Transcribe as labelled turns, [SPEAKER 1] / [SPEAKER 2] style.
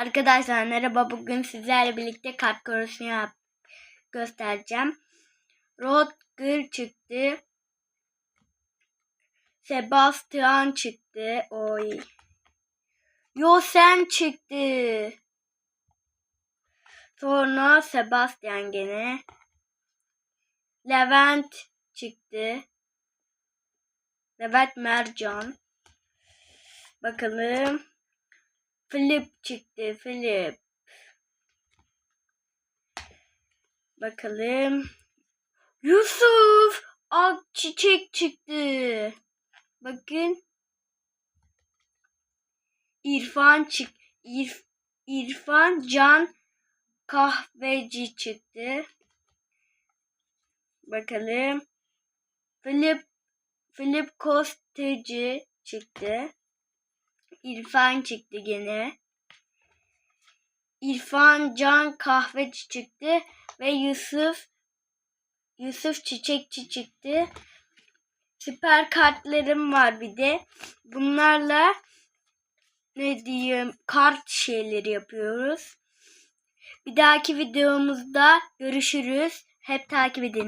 [SPEAKER 1] Arkadaşlar merhaba bugün sizlerle birlikte kart korusunu yap göstereceğim. Rodger çıktı. Sebastian çıktı. Oy. Yosen çıktı. Sonra Sebastian gene. Levent çıktı. Levent Mercan. Bakalım. Flip çıktı. Flip. Bakalım. Yusuf. Ak çiçek çıktı. Bakın. İrfan çık. İrf, İrfan Can kahveci çıktı. Bakalım. Flip Flip Kosteci çıktı. İrfan çıktı gene. İrfan Can Kahveci çıktı ve Yusuf Yusuf Çiçekçi çıktı. Süper kartlarım var bir de. Bunlarla ne diyeyim kart şeyleri yapıyoruz. Bir dahaki videomuzda görüşürüz. Hep takip edin.